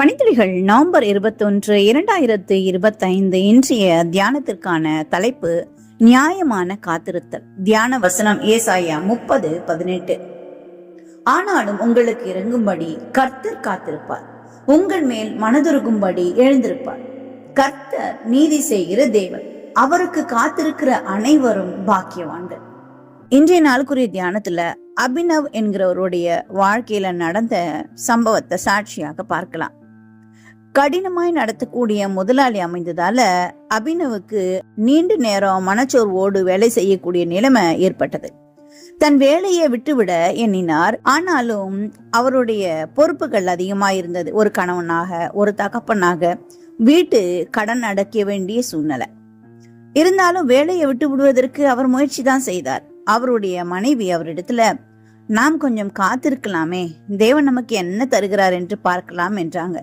பணித்துளிகள் November இருபத்தொன்று இரண்டாயிரத்து இருபத்தைந்து இன்றைய தியானத்திற்கான தலைப்பு நியாயமான காத்திருத்தல். தியான வசனம் ஏசாயா முப்பது பதினெட்டு. ஆனாலும் உங்களுக்கு இறங்கும்படி கர்த்தர் காத்திருப்பார். உங்கள் மேல் மனதுருகும்படி எழுந்திருப்பார். கர்த்தர் நீதி செய்கிற தேவன். அவருக்கு காத்திருக்கிற அனைவரும் பாக்கியவான்கள். இன்றைய நாளுக்குரிய தியானத்துல அபினவ் என்கிறவருடைய வாழ்க்கையில நடந்த சம்பவத்தை சாட்சியாக பார்க்கலாம். கடினமாய் நடத்தக்கூடிய முதலாளி அமைந்ததால அபினவுக்கு நீண்ட நேரம் மனச்சோர்வோடு வேலை செய்யக்கூடிய நிலைமை ஏற்பட்டது. தன் வேலையை விட்டுவிட எண்ணினார். ஆனாலும் அவருடைய பொறுப்புகள் அதிகமாக இருந்தது. ஒரு கணவனாக ஒரு தகப்பனாக வீட்டு கடன் அடக்க வேண்டிய சூழ்நிலை. இருந்தாலும் வேலையை விட்டு விடுவதற்கு அவர் முயற்சி தான் செய்தார். அவருடைய மனைவி அவரிடத்துல நாம் கொஞ்சம் காத்திருக்கலாமே. தேவன் நமக்கு என்ன தருகிறார் என்று பார்க்கலாம் என்றாங்க.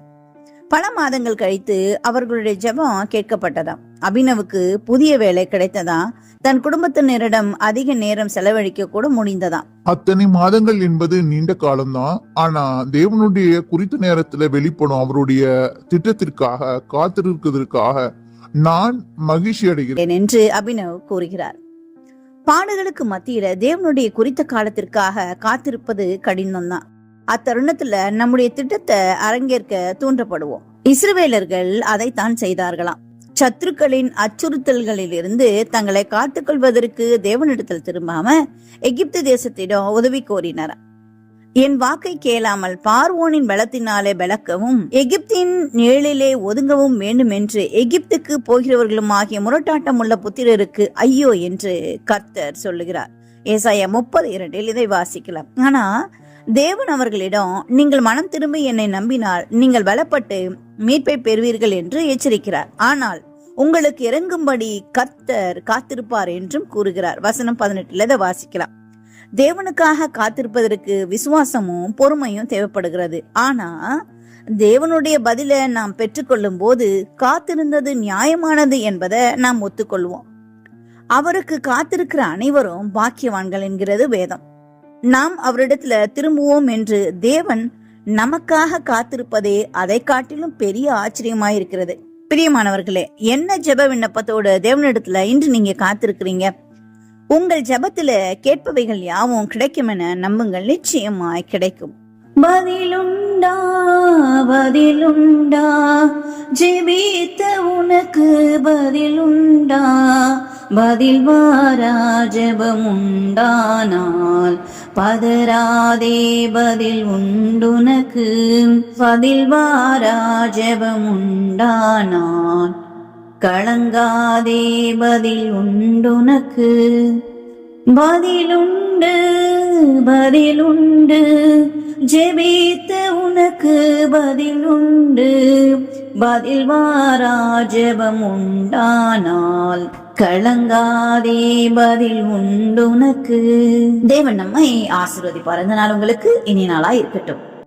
பல மாதங்கள் கழித்து அவர்களுடைய ஜெபம் கேட்கப்பட்டதாம். அபினவுக்கு புதிய வேலை கிடைத்ததாம். தன் குடும்பத்தினரிடம் அதிக நேரம் செலவழிக்க கூட முடிந்ததாம். அத்தனை மாதங்கள் என்பது நீண்ட காலம்தான். ஆனா தேவனுடைய குறித்த நேரத்துல வெளிப்படும் அவருடைய திட்டத்திற்காக காத்திருக்கிறதுக்காக நான் மகிழ்ச்சி அடைகிறேன். என்று அபினவ் கூறுகிறார். பாடுகளுக்கு மத்தியில தேவனுடைய குறித்த காலத்திற்காக காத்திருப்பது கடினம்தான். அத்தருணத்துல நம்முடைய திட்டத்தை அரங்கேற்க தூண்டப்படுவோம். இஸ்ரவேலர்கள் அதைத்தான் செய்தார்களாம். சத்துருக்களின் அச்சுறுத்தல்களிலிருந்து தங்களை காத்துக்கொள்வதற்கு தேவனிடத்தில் திரும்பாம எகிப்து தேசத்திடம் உதவி கோரினாராம் என் வாக்கை கேளாமல் பார்வோனின் பலத்தினாலே பலக்கவும் எகிப்தின் நிழலிலே ஒதுங்கவும் வேண்டும் என்று எகிப்துக்கு போகிறவர்களும் ஆகிய முரட்டாட்டம் உள்ள புத்திரருக்கு ஐயோ என்று கர்த்தர் சொல்லுகிறார். ஏசாய முப்பது இரண்டில் இதை வாசிக்கலாம். ஆனா தேவன் அவர்களிடம் நீங்கள் மனம் திரும்பி என்னை நம்பினால் நீங்கள் பலப்பட்டு மீட்பை பெறுவீர்கள் என்று எச்சரிக்கிறார். ஆனால் உங்களுக்கு இறங்கும்படி கத்தர் காத்திருப்பார் என்றும் கூறுகிறார். வசனம் பதினெட்டுல இதை வாசிக்கலாம். தேவனுக்காக காத்திருப்பதற்கு விசுவாசமும் பொறுமையும் தேவைப்படுகிறது. ஆனா தேவனுடைய பதில நாம் பெற்றுக்கொள்ளும் போது காத்திருந்தது நியாயமானது என்பதை நாம் ஒத்துக்கொள்வோம். அவருக்கு காத்திருக்கிற அனைவரும் பாக்கியவான்கள் என்கிறது வேதம். நாம் அவரிடத்துல திரும்புவோம் என்று தேவன் நமக்காக காத்திருப்பதே அதை காட்டிலும் பெரிய ஆச்சரியமாயிருக்கிறது. பிரியமானவர்களே என்ன ஜெப விண்ணப்பத்தோட தேவனிடத்துல இன்று நீங்க காத்திருக்கிறீங்க? உங்கள் ஜபத்துல கேட்பவைகள் யாவும் கிடைக்கும் என நம்புங்கள் நிச்சயமாய் கிடைக்கும். பதிலுண்டா பதிலுண்டா ஜெபித்த உனக்கு பதிலுண்டா பதில் வாரா ஜெபமுண்டானால் பதராதே பதில் உண்டுனக்கு. பதில் வாரா ஜெபமுண்டானால் களங்காதே பதில் உண்டுனக்கு. பதிலுண்டு பதிலுண்டு ஜெபித்த உனக்கு பதிலுண்டு பதில் வாரா ஜெபம் உண்டானால் கலங்காதே பதில் உண்டு உனக்கு தேவன் நம்மை ஆசீர்வதிப்பார். இந்த நாள் உங்களுக்கு இனி நாளா இருக்கட்டும்.